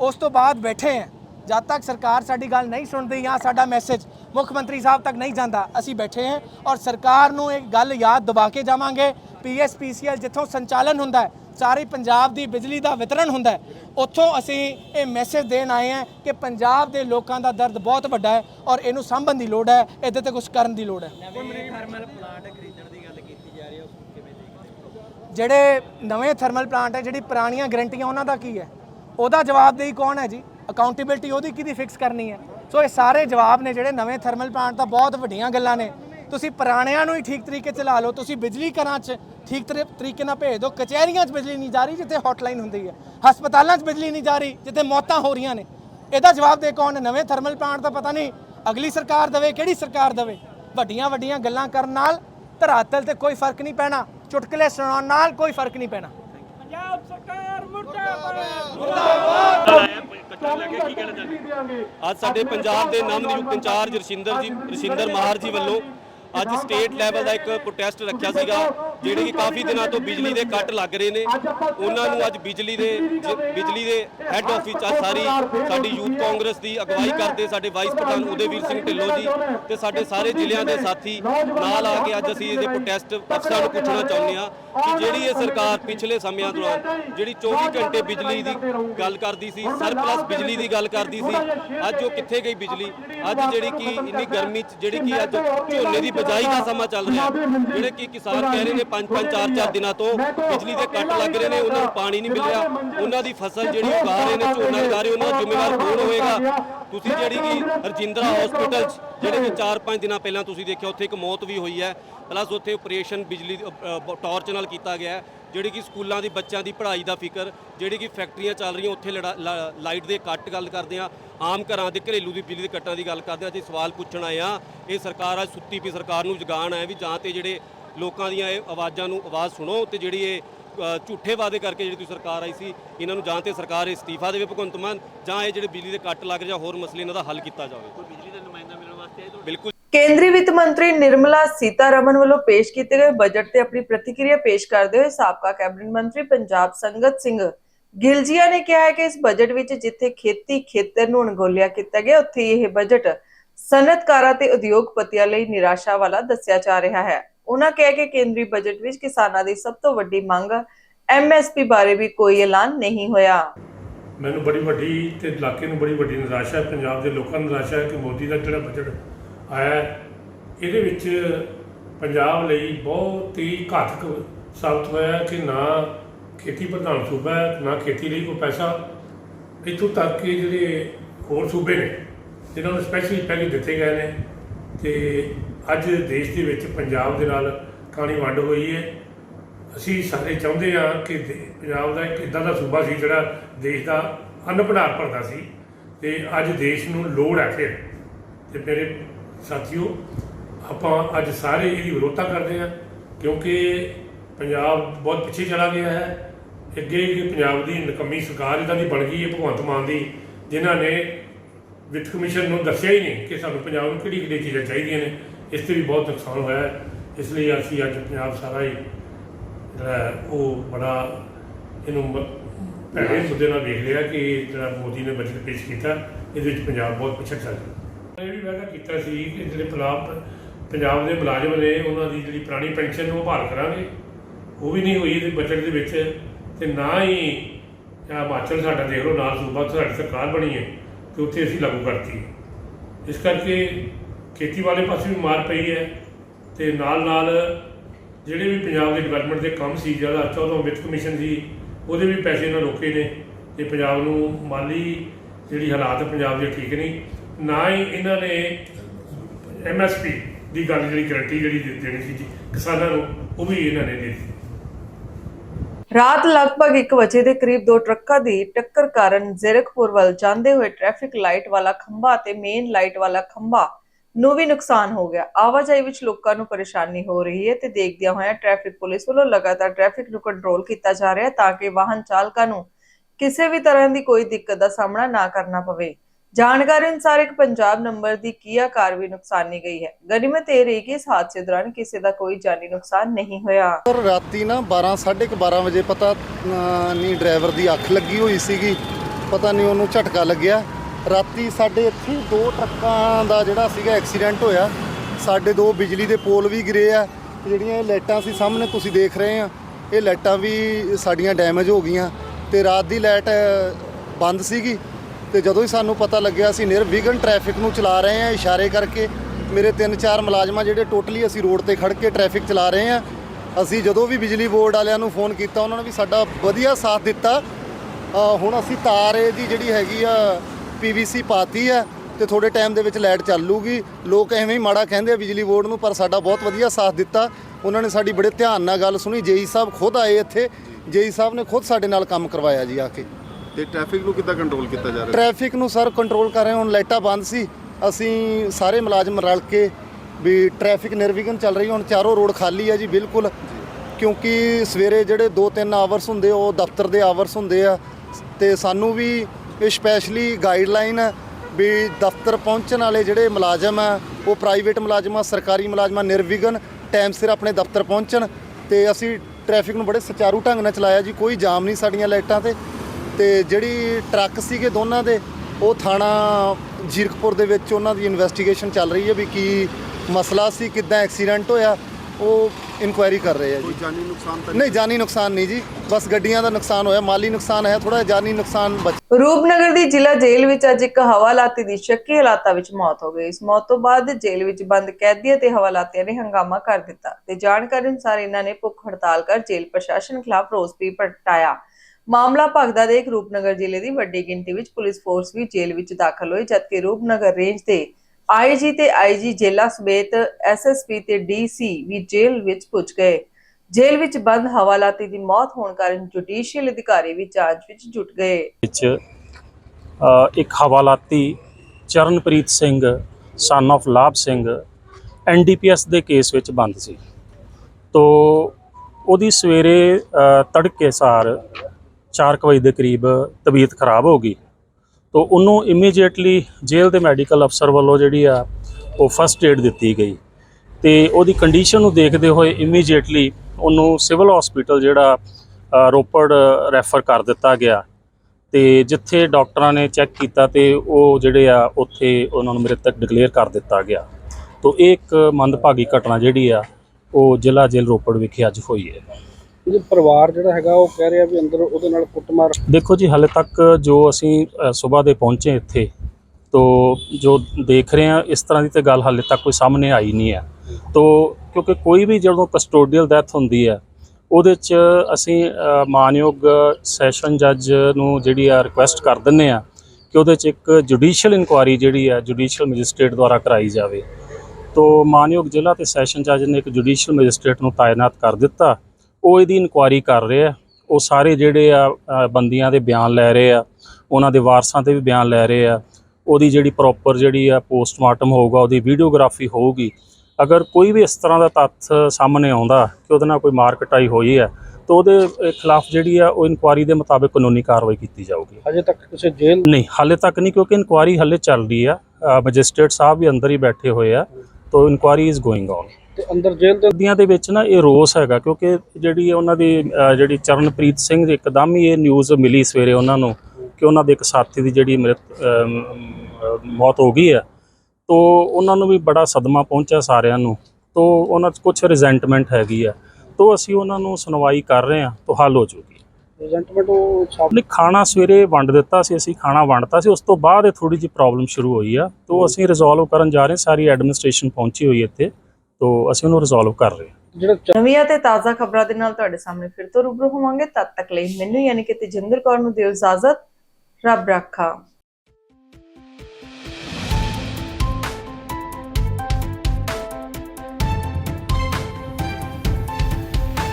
ਉਸ ਤੋਂ ਬਾਅਦ ਬੈਠੇ ਹੈ। ਜਦ ਤੱਕ ਸਰਕਾਰ ਸਾਡੀ ਗੱਲ ਨਹੀਂ ਸੁਣਦੀ ਜਾਂ ਸਾਡਾ ਮੈਸੇਜ ਮੁੱਖ ਮੰਤਰੀ ਸਾਹਿਬ ਤੱਕ ਨਹੀਂ ਜਾਂਦਾ, ਅਸੀਂ ਬੈਠੇ ਹਾਂ ਔਰ ਸਰਕਾਰ ਨੂੰ ਇਹ ਗੱਲ ਯਾਦ ਦਿਵਾ ਕੇ ਜਾਵਾਂਗੇ। ਪੀਐਸਪੀਸੀਐਲ ਜਿੱਥੋਂ ਸੰਚਾਲਨ ਹੁੰਦਾ ਹੈ, ਸਾਰੀ ਪੰਜਾਬ ਦੀ ਬਿਜਲੀ ਦਾ ਵਿਤਰਨ ਹੁੰਦਾ ਉੱਥੋਂ ਅਸੀਂ ਇਹ ਮੈਸੇਜ ਦੇਣ ਆਏ ਹਾਂ ਕਿ ਪੰਜਾਬ ਦੇ ਲੋਕਾਂ ਦਾ ਦਰਦ ਬਹੁਤ ਵੱਡਾ ਹੈ ਔਰ ਇਹਨੂੰ ਸਾਂਭਣ ਦੀ ਲੋੜ ਹੈ, ਇਹਦੇ ਤੇ ਕੁਝ ਕਰਨ ਦੀ ਲੋੜ ਹੈ। ਜਿਹੜੇ ਨਵੇਂ ਥਰਮਲ ਪਲਾਂਟ ਹੈ, ਜਿਹੜੀ ਪੁਰਾਣੀਆਂ ਗਰੰਟੀਆਂ ਉਹਨਾਂ ਦਾ ਕੀ ਹੈ? ਉਹਦਾ ਜਵਾਬਦੇਹੀ ਕੌਣ ਹੈ ਜੀ? ਅਕਾਊਂਟੇਬਿਲਟੀ ਉਹਦੀ ਕਿਹਦੀ ਫਿਕਸ ਕਰਨੀ ਹੈ? ਸੋ ਇਹ ਸਾਰੇ ਜਵਾਬ ਨੇ ਜਿਹੜੇ ਨਵੇਂ ਥਰਮਲ ਪਲਾਂਟ ਤਾਂ ਬਹੁਤ ਵੱਡੀਆਂ ਗੱਲਾਂ ਨੇ। ਤੁਸੀਂ ਪੁਰਾਣਿਆਂ ਨੂੰ ਹੀ ਠੀਕ ਤਰੀਕੇ ਚਲਾ ਲਓ ਤੁਸੀਂ ਬਿਜਲੀ ਘਰਾਂ 'ਚ ਠੀਕ ਤਰੀ- ਤਰੀਕੇ ਨਾਲ ਭੇਜ ਦਿਓ ਕਚਹਿਰੀਆਂ 'ਚ ਬਿਜਲੀ ਨਹੀਂ ਜਾ ਰਹੀ ਜਿੱਥੇ ਹੌਟਲਾਈਨ ਹੁੰਦੀ ਹੈ। ਹਸਪਤਾਲਾਂ 'ਚ ਬਿਜਲੀ ਨਹੀਂ ਜਾ ਰਹੀ ਜਿੱਥੇ ਮੌਤਾਂ ਹੋ ਰਹੀਆਂ ਨੇ। ਇਹਦਾ ਜਵਾਬ ਦੇ ਕੌਣ ਨਵੇਂ ਥਰਮਲ ਪਲਾਂਟ ਦਾ ਪਤਾ ਨਹੀਂ ਅਗਲੀ ਸਰਕਾਰ ਦੇਵੇ ਕਿਹੜੀ ਸਰਕਾਰ ਦੇਵੇ? ਵੱਡੀਆਂ ਵੱਡੀਆਂ ਗੱਲਾਂ ਕਰਨ ਨਾਲ ਧਰਾਤਲ ਤੇ ਕੋਈ ਫ਼ਰਕ ਨਹੀਂ ਪੈਣਾ ਚੁਟਕਲੇ ਸੁਣਾਉਣ ਨਾਲ ਕੋਈ ਫ਼ਰਕ ਨਹੀਂ ਪੈਣਾ। ਅੱਜ ਸਾਡੇ ਪੰਜਾਬ ਦੇ ਨਵ ਨਿਯੁਕਤ ਇੰਚਾਰਜ ਰਸ਼ਿੰਦਰ ਜੀ ਰਸ਼ਿੰਦਰ ਮਾਹਰ ਜੀ ਵੱਲੋਂ ਅੱਜ ਸਟੇਟ ਲੈਵਲ ਦਾ ਇੱਕ ਪ੍ਰੋਟੈਸਟ ਰੱਖਿਆ ਸੀਗਾ ਜਿਹੜੇ ਕਿ ਕਾਫੀ ਦਿਨਾਂ ਤੋਂ ਬਿਜਲੀ ਦੇ ਕੱਟ ਲੱਗ ਰਹੇ ਨੇ। ਉਹਨਾਂ ਨੂੰ ਅੱਜ ਬਿਜਲੀ ਦੇ ਬਿਜਲੀ ਦੇ ਹੈੱਡ ਆਫਿਸ ਅੱਜ ਸਾਰੀ ਸਾਡੀ ਯੂਥ ਕਾਂਗਰਸ ਦੀ ਅਗਵਾਈ ਕਰਦੇ ਸਾਡੇ ਵਾਈਸ ਪ੍ਰਧਾਨ ਉਦੇਵੀਰ ਸਿੰਘ ਢਿੱਲੋਂ ਜੀ ਤੇ ਸਾਡੇ ਸਾਰੇ ਜ਼ਿਲ੍ਹਿਆਂ ਦੇ ਸਾਥੀ ਨਾਲ ਆ ਕੇ ਅੱਜ ਅਸੀਂ ਇਹਦੇ ਪ੍ਰੋਟੈਸਟ ਅਫਸਰਾਂ ਨੂੰ ਪੁੱਛਣਾ ਚਾਹੁੰਦੇ ਆ ਕਿ ਜਿਹੜੀ ਇਹ ਸਰਕਾਰ ਪਿਛਲੇ ਸਮਿਆਂ ਦੌਰਾਨ ਜਿਹੜੀ 24 ਘੰਟੇ ਬਿਜਲੀ ਦੀ ਗੱਲ ਕਰਦੀ ਸੀ ਸਰਪਲਸ ਬਿਜਲੀ ਦੀ ਗੱਲ ਕਰਦੀ ਸੀ। ਅੱਜ ਉਹ ਕਿੱਥੇ ਗਈ ਬਿਜਲੀ? ਅੱਜ ਜਿਹੜੀ ਕਿ ਇੰਨੀ ਗਰਮੀ 'ਚ ਜਿਹੜੀ ਕਿ ਅੱਜ ਝੋਨੇ ਦੀ ਬਜਾਈ ਦਾ ਸਮਾਂ ਚੱਲ ਰਿਹਾ। ਜਿਹੜੇ ਕਿ ਕਿਸਾਨ ਕਹਿ ਰਹੇ ਨੇ ਪੰਜ ਪੰਜ ਚਾਰ ਚਾਰ ਦਿਨਾਂ ਤੋਂ ਬਿਜਲੀ ਦੇ ਕੱਟ ਲੱਗ ਰਹੇ ਨੇ ਉਹਨਾਂ ਨੂੰ ਪਾਣੀ ਨਹੀਂ ਮਿਲ ਰਿਹਾ। ਉਹਨਾਂ ਦੀ ਫਸਲ ਜਿਹੜੀ ਉਗਾ ਰਹੇ ਨੇ ਝੋਨਾ ਉਗਾ ਰਹੇ ਉਹਨਾਂ ਦਾ ਜ਼ਿੰਮੇਵਾਰ ਕੌਣ ਹੋਏਗਾ ਤੁਸੀਂ ਜਿਹੜੀ ਕਿ ਰਜਿੰਦਰਾ ਹਸਪੀਟਲ 'ਚ ਜਿਹੜੇ ਕਿ 4-5 ਦਿਨਾਂ ਪਹਿਲਾਂ ਤੁਸੀਂ ਦੇਖਿਆ ਉੱਥੇ ਇੱਕ ਮੌਤ ਵੀ ਹੋਈ ਹੈ। ਪਲੱਸ ਉੱਥੇ ਆਪਰੇਸ਼ਨ ਬਿਜਲੀ ਦੀ, ਟਾਰਚ ਨਾਲ ਕੀਤਾ ਗਿਆ ਹੈ ਜਿਹੜੀ ਕਿ ਸਕੂਲਾਂ ਦੀ ਬੱਚਿਆਂ ਦੀ ਪੜ੍ਹਾਈ ਦਾ ਫਿਕਰ ਜਿਹੜੀ ਕਿ ਫੈਕਟਰੀਆਂ ਚੱਲ ਰਹੀਆਂ ਉੱਥੇ ਲੜਾ- ਲਾ- ਲਾਈਟ ਦੇ ਕੱਟ ਗੱਲ ਕਰਦੇ ਆ ਆਮ ਘਰਾਂ ਦੇ ਘਰੇਲੂ ਦੀ ਬਿਜਲੀ ਦੇ ਕੱਟਾਂ ਦੀ ਗੱਲ ਕਰਦੇ ਆ ਅਸੀਂ ਸਵਾਲ ਪੁੱਛਣ ਆਏ ਆ ਇਹ ਸਰਕਾਰ ਅੱਜ ਸੁੱਤੀ ਪਈ ਸਰਕਾਰ ਨੂੰ ਜਗਾਣ ਆਏ ਵੀ ਜਾਂ ਤੇ ਜਿਹੜੇ ਲੋਕਾਂ ਦੀਆਂ ਇਹ ਆਵਾਜ਼ਾਂ ਨੂੰ ਆਵਾਜ਼ ਸੁਣੋ ਤੇ ਜਿਹੜੀ ਇਹ ਝੂਠੇ ਵਾਅਦੇ ਕਰਕੇ ਜਿਹੜੀ ਤੁਸੀਂ ਸਰਕਾਰ ਆਈ ਸੀ ਇਹਨਾਂ ਨੂੰ ਜਾਂ ਤੇ ਸਰਕਾਰ ਇਸਤੀਫਾ ਦੇਵੇ ਭਗਵੰਤ ਮਾਨ ਜਾਂ ਇਹ ਜਿਹੜੇ ਬਿਜਲੀ ਦੇ ਕੱਟ ਲੱਗ ਜਾਂ ਹੋਰ ਮਸਲੇ ਇਹਨਾਂ ਦਾ ਹੱਲ ਕੀਤਾ ਜਾਵੇ। ਕੋਈ ਬਿਜਲੀ ਦਾ ਨੁਮਾਇੰਦਾ ਬਿਲਕੁਲ ਕੇਂਦਰੀ ਵਿੱਤ ਮੰਤਰੀ ਨਿਰਮਲਾ ਸੀਤਾਰਮਨ ਵੱਲੋਂ ਪੇਸ਼ ਕੀਤੇ ਗਏ ਬਜਟ ਤੇ ਆਪਣੀ ਪ੍ਰਤੀਕਿਰਿਆ ਪੇਸ਼ ਕਰਦੇ ਹੋਏ ਸਾਬਕਾ ਕੈਬਨਿਟ ਮੰਤਰੀ ਪੰਜਾਬ ਸੰਗਤ ਸਿੰਘ ਗਿਲਜੀਆ ਨੇ ਕਿਹਾ ਹੈ ਕਿ ਇਸ ਬਜਟ ਵਿੱਚ ਜਿੱਥੇ ਖੇਤੀ ਖੇਤਰ ਨੂੰ ਅਣਗੌਲਿਆ ਕੀਤਾ ਗਿਆ, ਉੱਥੇ ਇਹ ਬਜਟ ਸਨਅਤਕਾਰਾਂ ਤੇ ਉਦਯੋਗਪਤੀਆਂ ਲਈ ਨਿਰਾਸ਼ਾ ਵਾਲਾ ਦੱਸਿਆ ਜਾ ਰਿਹਾ ਹੈ। ਉਹਨਾਂ ਕਿਹਾ ਕਿ ਕੇਂਦਰੀ ਬਜਟ ਵਿੱਚ ਕਿਸਾਨਾਂ ਦੀ ਸਭ ਤੋਂ ਵੱਡੀ ਮੰਗ ਐਮਐਸਪੀ ਬਾਰੇ ਵੀ ਕੋਈ ਐਲਾਨ ਨਹੀਂ ਹੋਇਆ। ਮੈਨੂੰ ਬੜੀ ਵੱਡੀ ਤੇ ਇਲਾਕੇ ਨੂੰ ਬੜੀ ਵੱਡੀ ਨਿਰਾਸ਼ਾ ਹੈ, ਪੰਜਾਬ ਦੇ ਲੋਕਾਂ ਨੂੰ ਨਿਰਾਸ਼ਾ ਹੈ ਕਿ ਮੋਦੀ ਦਾ ਜਿਹੜਾ ਬਜਟ ਆਇਆ ਇਹਦੇ ਵਿੱਚ ਪੰਜਾਬ ਲਈ ਬਹੁਤ ਹੀ ਘਾਤਕ ਸਾਬਤ ਹੋਇਆ ਕਿ ਨਾ ਖੇਤੀ ਪ੍ਰਧਾਨ ਸੂਬਾ ਹੈ, ਨਾ ਖੇਤੀ ਲਈ ਕੋਈ ਪੈਸਾ। ਇੱਥੋਂ ਤੱਕ ਕਿ ਜਿਹੜੇ ਹੋਰ ਸੂਬੇ ਨੇ, ਜਿਨ੍ਹਾਂ ਨੂੰ ਸਪੈਸ਼ਲੀ ਪੈਸੇ ਦਿੱਤੇ ਗਏ ਨੇ, ਤੇ ਅੱਜ ਦੇਸ਼ ਦੇ ਵਿੱਚ ਪੰਜਾਬ ਦੇ ਨਾਲ ਕਾਣੀ ਵੰਡ ਹੋਈ ਹੈ। ਅਸੀਂ ਸਾਰੇ ਚਾਹੁੰਦੇ ਹਾਂ ਕਿ ਦੇ- ਪੰਜਾਬ ਦਾ ਇੱਕ ਇਦਾਂ ਦਾ ਸੂਬਾ ਸੀ ਜਿਹੜਾ ਦੇਸ਼ ਦਾ ਅੰਨ ਭੰਡਾਰ ਭਰਦਾ ਸੀ ਤੇ ਅੱਜ ਦੇਸ਼ ਨੂੰ ਲੋੜ ਹੈ ਫਿਰ। ਤੇ ਮੇਰੇ ਸਾਥੀਓ, ਆਪਾਂ ਅੱਜ ਸਾਰੇ ਇਹਦੀ ਵਿਰੋਧਤਾ ਕਰਦੇ ਹਾਂ ਕਿਉਂਕਿ ਪੰਜਾਬ ਬਹੁਤ ਪਿੱਛੇ ਚਲਾ ਗਿਆ ਹੈ। ਅੱਗੇ ਕਿ ਪੰਜਾਬ ਦੀ ਨਕਮੀ ਸਰਕਾਰ ਇਦਾਂ ਦੀ ਬਣ ਗਈ ਹੈ ਭਗਵੰਤ ਮਾਨ ਦੀ, ਜਿਨ੍ਹਾਂ ਨੇ ਵਿੱਤ ਕਮਿਸ਼ਨ ਨੂੰ ਦੱਸਿਆ ਹੀ ਨਹੀਂ ਕਿ ਸਾਨੂੰ ਪੰਜਾਬ ਨੂੰ ਕਿਹੜੀ ਕਿਹੜੀ ਚੀਜ਼ਾਂ ਚਾਹੀਦੀਆਂ ਨੇ। ਇਸ ਤੇ ਵੀ ਬਹੁਤ ਨੁਕਸਾਨ ਹੋਇਆ ਹੈ। ਇਸ ਲਈ ਅਸੀਂ ਅੱਜ ਪੰਜਾਬ ਸਾਰਾ ਹੀ ਜਿਹੜਾ ਉਹ ਬੜਾ ਇਹਨੂੰ ਭੈੜੇ ਮੁੱਦੇ ਨਾਲ ਵੇਖ ਲਿਆ ਕਿ ਜਿਹੜਾ ਮੋਦੀ ਨੇ ਬਜਟ ਪੇਸ਼ ਕੀਤਾ ਇਹਦੇ ਵਿੱਚ ਪੰਜਾਬ ਬਹੁਤ ਪਿੱਛੇ ਚੱਲ ਰਿਹਾ। ਇਹ ਵੀ ਵਾਅਦਾ ਕੀਤਾ ਸੀ ਕਿ ਜਿਹੜੇ ਪੰਜਾਬ ਪੰਜਾਬ ਦੇ ਮੁਲਾਜ਼ਮ ਨੇ ਉਹਨਾਂ ਦੀ ਜਿਹੜੀ ਪੁਰਾਣੀ ਪੈਨਸ਼ਨ ਨੂੰ ਬਹਾਲ ਕਰਾਂਗੇ। ਉਹ ਵੀ ਨਹੀਂ ਹੋਈ ਇਹਦੇ ਬਜਟ ਦੇ ਵਿੱਚ ਤੇ ਨਾ ਹੀ ਆਹ ਹਿਮਾਚਲ ਸਾਡਾ ਦੇਖ ਲਓ ਨਾਲ ਸੂਬਾ ਸਾਡੀ ਸਰਕਾਰ ਬਣੀ ਹੈ ਤੇ ਉੱਥੇ ਅਸੀਂ ਲਾਗੂ ਕਰਤੀ ਇਸ ਕਰਕੇ ਖੇਤੀ ਵਾਲੇ ਪਾਸੇ ਵੀ ਮਾਰ ਪਈ ਹੈ ਤੇ ਨਾਲ ਨਾਲ ਜਿਹੜੇ ਵੀ ਪੰਜਾਬ ਦੇ ਡਿਵੈਲਪਮੈਂਟ ਦੇ ਕੰਮ ਸੀ ਜਿਹੜਾ 14 ਵਿੱਤ ਕਮਿਸ਼ਨ ਸੀ, ਉਹਦੇ ਵੀ ਪੈਸੇ ਇਹਨਾਂ ਰੋਕੇ ਨੇ। ਤੇ ਪੰਜਾਬ ਨੂੰ ਮਾਲੀ ਜਿਹੜੀ ਹਾਲਾਤ ਪੰਜਾਬ ਦੇ ਠੀਕ ਨਹੀਂ, ਨਾ ਹੀ ਇਹਨਾਂ ਨੇ ਐਮਐਸਪੀ ਦੀ ਗੱਲ ਜਿਹੜੀ ਗਰੰਟੀ ਜਿਹੜੀ ਦੇਣੀ ਸੀ ਜੀ, ਕਿਸਾਨਾਂ ਨੂੰ, ਉਹ ਵੀ ਇਹਨਾਂ ਨੇ ਦੇ ਦਿੱਤੀ। ਰਾਤ ਲਗਭਗ 1 ਵਜੇ ਦੇ ਕਰੀਬ ਦੋ ਟਰੱਕਾਂ ਦੀ ਟੱਕਰ ਕਾਰਨ ਜ਼ੀਰਕਪੁਰ ਵੱਲ ਜਾਂਦੇ ਹੋਏ ਟ੍ਰੈਫਿਕ ਲਾਈਟ ਵਾਲਾ ਖੰਭਾ ਤੇ ਮੇਨ ਲਾਈਟ ਵਾਲਾ ਖੰਭਾ ਨੂੰ ਵੀ ਨੁਕਸਾਨ ਹੋ ਗਿਆ। ਆਵਾਜਾਈ ਵਿੱਚ ਲੋਕਾਂ ਨੂੰ ਪਰੇਸ਼ਾਨੀ ਹੋ ਰਹੀ ਹੈ ਤੇ ਦੇਖਦਿਆਂ ਹੋਇਆਂ ਟ੍ਰੈਫਿਕ ਪੁਲਿਸ ਵੱਲੋਂ ਲਗਾਤਾਰ ਟ੍ਰੈਫਿਕ ਨੂੰ ਕੰਟਰੋਲ ਕੀਤਾ ਜਾ ਰਿਹਾ ਹੈ ਤਾਂ ਕਿ ਵਾਹਨ ਚਾਲਕਾਂ ਨੂੰ ਕਿਸੇ ਵੀ ਤਰ੍ਹਾਂ ਦੀ ਕੋਈ ਦਿੱਕਤ ਦਾ ਸਾਹਮਣਾ ਨਾ ਕਰਨਾ ਪਵੇ। ਜਾਣਕਾਰੀ ਅਨੁਸਾਰ ਇੱਕ ਪੰਜਾਬ ਨੰਬਰ ਦੀ ਕੀਆ ਕਾਰ ਵੀ ਨੁਕਸਾਨੀ ਗਈ ਹੈ। ਗਨੀਮਤ ਇਹ ਰਹੀ ਕਿ ਇਸ ਹਾਦਸੇ ਦੌਰਾਨ ਕਿਸੇ ਦਾ ਕੋਈ ਜਾਨੀ ਨੁਕਸਾਨ ਨਹੀਂ ਹੋਇਆ। ਸਰ, ਰਾਤੀ ਨਾ 12 12:30 12 ਵਜੇ ਪਤਾ ਨਹੀਂ ਡਰਾਈਵਰ ਦੀ ਅੱਖ ਲੱਗੀ ਹੋਈ ਸੀਗੀ। ਪਤਾ ਨਹੀਂ ਉਹਨੂੰ ਝਟਕਾ ਲੱਗਿਆ। ਰਾਤੀ ਸਾਡੇ ਇੱਥੇ ਦੋ ਟਰੱਕਾਂ ਦਾ ਜਿਹੜਾ ਸੀਗਾ ਐਕਸੀਡੈਂਟ ਹੋਇਆ। ਸਾਡੇ ਦੋ ਬਿਜਲੀ ਦੇ ਪੋਲ ਵੀ ਗਿਰੇ ਆ। ਜਿਹੜੀਆਂ ਇਹ ਲਾਈਟਾਂ ਸੀ ਸਾਹਮਣੇ ਤੁਸੀਂ ਦੇਖ ਰਹੇ ਆ। ਇਹ ਲਾਈਟਾਂ ਵੀ ਸਾਡੀਆਂ ਡੈਮੇਜ ਹੋ ਗਈਆਂ ਤੇ ਰਾਤ ਦੀ ਲਾਈਟ ਬੰਦ ਸੀਗੀ ਤੇ ਜਦੋਂ ਹੀ ਸਾਨੂੰ ਪਤਾ ਲੱਗਿਆ ਅਸੀਂ ਨਿਰਵਿਘਨ ਟ੍ਰੈਫਿਕ ਨੂੰ ਚਲਾ ਰਹੇ ਆ ਇਸ਼ਾਰੇ ਕਰਕੇ, ਮੇਰੇ ਤਿੰਨ ਚਾਰ ਮੁਲਾਜ਼ਮਾਂ ਜਿਹੜੇ ਟੋਟਲੀ ਅਸੀਂ ਰੋਡ ਤੇ ਖੜ ਕੇ ਟ੍ਰੈਫਿਕ ਚਲਾ ਰਹੇ ਆ। ਅਸੀਂ ਜਦੋਂ ਵੀ ਬਿਜਲੀ ਬੋਰਡ ਵਾਲਿਆਂ ਨੂੰ ਫੋਨ ਕੀਤਾ, ਉਹਨਾਂ ਨੇ ਵੀ ਸਾਡਾ ਵਧੀਆ ਸਾਥ ਦਿੱਤਾ। ਹੁਣ ਅਸੀਂ ਤਾਰ ਦੀ ਜਿਹੜੀ ਹੈਗੀ ਆ ਪੀਵੀਸੀ ਪਾਤੀ ਆ ਤੇ ਥੋੜੇ ਟਾਈਮ ਦੇ ਵਿੱਚ ਲਾਈਟ ਚੱਲੂਗੀ ਲੋਕ ਐਵੇਂ ਹੀ ਮਾੜਾ ਕਹਿੰਦੇ ਆ ਬਿਜਲੀ ਬੋਰਡ ਨੂੰ ਪਰ ਸਾਡਾ ਬਹੁਤ ਵਧੀਆ ਸਾਥ ਦਿੱਤਾ। ਉਹਨਾਂ ਨੇ ਸਾਡੀ ਬੜੇ ਧਿਆਨ ਨਾਲ ਗੱਲ ਸੁਣੀ। ਜੇਈ ਸਾਹਿਬ ਖੁਦ ਆਏ ਇੱਥੇ। ਜੇਈ ਸਾਹਿਬ ਨੇ ਖੁਦ ਸਾਡੇ ਨਾਲ ਕੰਮ ਕਰਵਾਇਆ ਜੀ ਆ ਕੇ। ਤੇ ਟ੍ਰੈਫਿਕ ਨੂੰ ਕਿੱਦਾਂ ਕੰਟਰੋਲ ਕੀਤਾ ਜਾ ਰਿਹਾ? ਟ੍ਰੈਫਿਕ ਨੂੰ ਸਰ ਕੰਟਰੋਲ ਕਰ ਰਹੇ। ਹੁਣ ਲਾਈਟਾਂ ਬੰਦ ਸੀ। ਅਸੀਂ ਸਾਰੇ ਮੁਲਾਜ਼ਮ ਰਲ ਕੇ ਵੀ ਟ੍ਰੈਫਿਕ ਨਿਰਵਿਘਨ ਚੱਲ ਰਹੀ ਹੁਣ ਚਾਰੋਂ ਰੋਡ ਖਾਲੀ ਹੈ ਜੀ ਬਿਲਕੁਲ। ਕਿਉਂਕਿ ਸਵੇਰੇ ਜਿਹੜੇ 2-3 ਆਵਰਸ ਹੁੰਦੇ ਉਹ ਦਫ਼ਤਰ ਦੇ ਆਵਰਸ ਹੁੰਦੇ ਆ। ਤੇ ਸਾਨੂੰ ਵੀ ਇਹ ਸਪੈਸ਼ਲੀ ਗਾਈਡਲਾਈਨ ਵੀ ਦਫ਼ਤਰ ਪਹੁੰਚਣ ਵਾਲੇ ਜਿਹੜੇ ਮੁਲਾਜ਼ਮ ਆ, ਉਹ ਪ੍ਰਾਈਵੇਟ ਮੁਲਾਜ਼ਮਾਂ, ਸਰਕਾਰੀ ਮੁਲਾਜ਼ਮਾਂ, ਨਿਰਵਿਘਨ ਟਾਈਮ ਸਿਰ ਆਪਣੇ ਦਫ਼ਤਰ ਪਹੁੰਚਣ ਤੇ ਅਸੀਂ ਟ੍ਰੈਫਿਕ ਨੂੰ ਬੜੇ ਸੁਚਾਰੂ ਢੰਗ ਨਾਲ ਚਲਾਇਆ ਜੀ, ਕੋਈ ਜਾਮ ਨਹੀਂ ਸਾਡੀਆਂ ਲਾਈਟਾਂ ਤੇ। ਤੇ ਜਿਹੜੀ ਟਰੱਕ ਸੀਗੇ ਦੋਨਾਂ ਦੇ, ਉਹ ਥਾਣਾ ਜੀਰਕਪੁਰ ਦੇ ਵਿੱਚ ਉਹਨਾਂ ਦੀ ਇਨਵੈਸਟੀਗੇਸ਼ਨ ਚੱਲ ਰਹੀ ਹੈ ਵੀ ਕੀ ਮਸਲਾ ਸੀ, ਕਿੱਦਾਂ ਐਕਸੀਡੈਂਟ ਹੋਇਆ। ਉਹ ਇਨਕੁਆਇਰੀ ਕਰ ਰਹੇ ਆ ਕੋਈ ਜੀ ਜਾਨੀ ਨੁਕਸਾਨ ਤਾਂ ਨਹੀਂ ਜਾਨੀ ਨੁਕਸਾਨ ਨਹੀਂ ਜੀ। ਬਸ ਗੱਡੀਆਂ ਦਾ ਨੁਕਸਾਨ ਹੋਇਆ ਮਾਲੀ ਨੁਕਸਾਨ ਹੈ ਥੋੜਾ ਜਾਨੀ ਨੁਕਸਾਨ ਬਚ ਰੂਪਨਗਰ ਦੀ ਜ਼ਿਲ੍ਹਾ ਜੇਲ੍ਹ ਵਿੱਚ ਅੱਜ ਇੱਕ ਹਵਾਲਾਤੀ ਦੀ ਸ਼ੱਕੀ ਹਾਲਾਤਾਂ ਵਿੱਚ ਮੌਤ ਹੋ ਗਈ। ਇਸ ਮੌਤ ਤੋਂ ਬਾਅਦ ਜੇਲ੍ਹ ਵਿੱਚ ਬੰਦ ਕੈਦੀਆਂ ਤੇ ਹਵਾਲਾਤੀਆਂ ਨੇ ਹੰਗਾਮਾ ਕਰ ਦਿੱਤਾ। ਤੇ ਜਾਣਕਾਰੀ ਅਨੁਸਾਰ ਇਹਨਾਂ ਨੇ ਭੁੱਖ ਹੜਤਾਲ ਕਰ ਜੇਲ੍ਹ ਪ੍ਰਸ਼ਾਸਨ ਖਿਲਾਫ ਰੋਸ ਵੀ ਪ੍ਰਗਟਾਇਆ। ਮਾਮਲਾ ਭਗਦਾ ਦੇ ਇੱਕ ਰੂਪਨਗਰ ਜ਼ਿਲ੍ਹੇ ਦੀ ਵੱਡੀ ਗਿਣਤੀ ਵਿੱਚ ਪੁਲਿਸ ਫੋਰਸ ਵੀ ਜੇਲ੍ਹ ਵਿੱਚ ਦਾਖਲ ਹੋਈ ਜਦਕਿ ਰੂਪਨਗਰ ਰੇਂਜ ਦੇ ਆਈਜੀ ਤੇ ਆਈਜੀ ਜੇਲਾ ਸਮੇਤ ਐਸਐਸਪੀ ਤੇ ਡੀਸੀ ਵੀ ਜੇਲ੍ਹ ਵਿੱਚ ਪੁੱਜ ਗਏ। ਜੇਲ੍ਹ ਵਿੱਚ ਬੰਦ ਹਵਾਲਾਤੀ ਦੀ ਮੌਤ ਹੋਣ ਕਾਰਨ ਜੁਡੀਸ਼ੀਅਲ ਅਧਿਕਾਰੀ ਵੀ ਜਾਂਚ ਵਿੱਚ ਜੁਟ ਗਏ। ਵਿੱਚ ਇੱਕ ਹਵਾਲਾਤੀ ਚਰਨਪ੍ਰੀਤ ਸਿੰਘ ਸਨ of ਲਾਭ ਸਿੰਘ ਐਨਡੀਪੀਐਸ ਦੇ ਕੇਸ ਵਿੱਚ ਬੰਦ ਸੀ। ਤੋ, ਉਹਦੀ ਸਵੇਰੇ ਤੜਕੇ ਸਾਰ 4 ਵਜੇ ਦੇ ਕਰੀਬ ਤਬੀਅਤ ਖਰਾਬ ਹੋ ਗਈ। ਤੋ ਉਹਨੂੰ ਇਮੀਡੀਏਟਲੀ ਜੇਲ੍ਹ ਦੇ ਮੈਡੀਕਲ ਅਫਸਰ ਵੱਲੋਂ ਜਿਹੜੀ ਆ, ਉਹ ਫਸਟ ਏਡ ਦਿੱਤੀ ਗਈ। ਤੇ ਉਹਦੀ ਕੰਡੀਸ਼ਨ ਨੂੰ ਦੇਖਦੇ ਹੋਏ ਇਮੀਡੀਏਟਲੀ ਉਹਨੂੰ ਸਿਵਲ ਹਸਪੀਟਲ ਜਿਹੜਾ ਰੋਪੜ ਰੈਫਰ ਕਰ ਦਿੱਤਾ ਗਿਆ। ਤੇ ਜਿੱਥੇ ਡਾਕਟਰਾਂ ਨੇ ਚੈੱਕ ਕੀਤਾ ਤੇ ਉਹ ਜਿਹੜੇ ਆ, ਉੱਥੇ ਉਹਨਾਂ ਨੂੰ ਮ੍ਰਿਤਕ ਡਿਕਲੇਅਰ ਕਰ ਦਿੱਤਾ ਗਿਆ। ਤੋ ਇਹ ਇੱਕ ਮੰਦਭਾਗੀ ਘਟਨਾ ਜਿਹੜੀ ਆ, ਉਹ ਜ਼ਿਲ੍ਹਾ ਜੇਲ੍ਹ ਰੋਪੜ ਵਿਖੇ ਅੱਜ ਹੋਈ ਹੈ। ਪਰਿਵਾਰ ਜਿਹੜਾ ਹੈਗਾ, ਉਹ ਕਹਿ ਰਿਹਾ ਵੀ ਅੰਦਰ ਉਹਦੇ ਨਾਲ ਕੁੱਟਮਾਰ। ਦੇਖੋ ਜੀ, ਹਾਲੇ ਤੱਕ ਜੋ ਅਸੀਂ ਸਵੇਰ ਦੇ ਪਹੁੰਚੇ ਇੱਥੇ, ਤੋ ਜੋ ਦੇਖ ਰਹੇ ਹਾਂ, ਇਸ ਤਰ੍ਹਾਂ ਦੀ ਤੇ ਗੱਲ ਹਾਲੇ ਤੱਕ ਕੋਈ ਸਾਹਮਣੇ ਆਈ ਨਹੀਂ ਹੈ। ਤੋ ਕਿਉਂਕਿ ਕੋਈ ਵੀ ਜਦੋਂ ਕਸਟੋਡੀਅਲ ਡੈਥ ਹੁੰਦੀ ਹੈ, ਉਹਦੇ 'ਚ ਅਸੀਂ ਮਾਨਯੋਗ ਸੈਸ਼ਨ ਜੱਜ ਨੂੰ ਜਿਹੜੀ ਆ ਰਿਕੁਐਸਟ ਕਰ ਦਿੰਨੇ ਆ ਕਿ ਉਹਦੇ 'ਚ ਇੱਕ ਜੁਡੀਸ਼ੀਅਲ ਇਨਕੁਆਰੀ ਜਿਹੜੀ ਆ ਜੁਡੀਸ਼ੀਅਲ ਮੈਜਿਸਟ੍ਰੇਟ ਦੁਆਰਾ ਕਰਾਈ ਜਾਵੇ। ਤੋ ਮਾਨਯੋਗ ਜ਼ਿਲ੍ਹਾ ਤੇ ਸੈਸ਼ਨ ਜੱਜ ਨੇ ਇੱਕ ਜੁਡੀਸ਼ੀਅਲ ਮੈਜਿਸਟ੍ਰੇਟ ਨੂੰ ਤਾਇਨਾਤ ਕਰ ਦਿੱਤਾ। ਉਹ ਇਹਦੀ ਇਨਕੁਆਇਰੀ ਕਰ ਰਹੇ ਆ। ਉਹ ਸਾਰੇ ਜਿਹੜੇ ਆ ਬੰਦੀਆਂ ਦੇ ਬਿਆਨ ਲੈ ਰਹੇ ਆ। ਉਹਨਾਂ ਦੇ ਵਾਰਸਾਂ ਤੇ ਵੀ ਬਿਆਨ ਲੈ ਰਹੇ ਆ। ਉਹਦੀ ਜਿਹੜੀ ਪ੍ਰੋਪਰ ਜਿਹੜੀ ਆ ਪੋਸਟਮਾਰਟਮ ਹੋਊਗਾ ਉਹਦੀ ਵੀਡੀਓਗ੍ਰਾਫੀ ਹੋਊਗੀ। ਅਗਰ ਕੋਈ ਵੀ ਇਸ ਤਰ੍ਹਾਂ ਦਾ ਤੱਥ ਸਾਹਮਣੇ ਆਉਂਦਾ ਕਿ ਉਹਦੇ ਨਾਲ ਕੋਈ ਮਾਰ ਕਟਾਈ ਹੋਈ ਹੈ ਤਾਂ ਉਹਦੇ ਖਿਲਾਫ ਜਿਹੜੀ ਆ ਉਹ ਇਨਕੁਆਇਰੀ ਦੇ ਮੁਤਾਬਿਕ ਕਾਨੂੰਨੀ ਕਾਰਵਾਈ ਕੀਤੀ ਜਾਊਗੀ। ਅਜੇ ਤੱਕ ਕਿਸੇ ਜੇਲ੍ਹ ਨਹੀਂ ਹਾਲੇ ਤੱਕ ਨਹੀਂ ਕਿਉਂਕਿ ਇਨਕੁਆਇਰੀ ਹਾਲੇ ਚੱਲ ਰਹੀ ਆ ਮੈਜਿਸਟ੍ਰੇਟ ਸਾਹਿਬ ਵੀ ਅੰਦਰ ਹੀ ਬੈਠੇ ਹੋਏ ਆ ਤੋ ਇਨਕੁਆਇਰੀ ਇਜ਼ ਗੋਇੰਗ ਔਨ ਤੇ ਅੰਦਰ ਜੇਲ੍ਹ ਦੇ ਦੀਆਂ ਦੇ ਵਿੱਚ ਨਾ ਇਹ ਰੋਸ ਹੈਗਾ ਕਿਉਂਕਿ ਜਿਹੜੀ ਉਹਨਾਂ ਦੀ ਜਿਹੜੀ ਚਰਨਪ੍ਰੀਤ ਸਿੰਘ ਦੀ ਇੱਕਦਮ ਹੀ ਇਹ ਨਿਊਜ਼ ਮਿਲੀ ਸਵੇਰੇ ਉਹਨਾਂ ਨੂੰ ਕਿ ਉਹਨਾਂ ਦੇ ਇੱਕ ਸਾਥੀ ਦੀ ਜਿਹੜੀ ਮ੍ਰਿਤ ਅਮ, ਮੌਤ ਹੋ ਗਈ ਹੈ। ਤੋ ਉਹਨਾਂ ਨੂੰ ਵੀ ਬੜਾ ਸਦਮਾ ਪਹੁੰਚਿਆ ਸਾਰਿਆਂ ਨੂੰ। ਤੋ ਉਹਨਾਂ 'ਚ ਕੁਝ ਰਿਜ਼ੈਂਟਮੈਂਟ ਹੈਗੀ ਆ ਤੋ ਅਸੀਂ ਉਹਨਾਂ ਨੂੰ ਸੁਣਵਾਈ ਕਰ ਰਹੇ ਹਾਂ ਤੋ ਹੱਲ ਹੋ ਜੂਗੀ। ਪ੍ਰੈਜ਼ੈਂਟਮੈਂਟ ਉਹ ਨਹੀਂ ਖਾਣਾ ਸਵੇਰੇ ਵੰਡ ਦਿੱਤਾ ਸੀ ਅਸੀਂ ਖਾਣਾ ਵੰਡਤਾ ਸੀ ਉਸ ਤੋਂ ਬਾਅਦ ਇਹ ਥੋੜੀ ਜਿਹੀ ਪ੍ਰੋਬਲਮ ਸ਼ੁਰੂ ਹੋਈ ਆ। ਤੋ ਅਸੀਂ ਰਿਜ਼ੋਲਵ ਕਰਨ ਜਾ ਰਹੇ ਹਾਂ ਸਾਰੀ ਐਡਮਿਨਿਸਟ੍ਰੇਸ਼ਨ ਪਹੁੰਚੀ ਹੋਈ ਇੱਥੇ। ਤੋ ਅਸੀਂ ਉਹਨੂੰ ਰਿਜ਼ੋਲਵ ਕਰ ਰਹੇ ਹਾਂ। ਜਿਹੜਾ ਨਵੀਆਂ ਤੇ ਤਾਜ਼ਾ ਖਬਰਾਂ ਦੇ ਨਾਲ ਤੁਹਾਡੇ ਸਾਹਮਣੇ ਫਿਰ ਤੋਂ ਰੂਬਰੂ ਹੋਵਾਂਗੇ। ਤਦ ਤੱਕ ਲਈ ਮੈਨੂੰ ਯਾਨੀ ਕਿ ਤੇਜਿੰਦਰ ਕੌਰ ਨੂੰ ਦਿਓ ਇਜਾਜ਼ਤ। ਰੱਬ ਰਾਖਾ।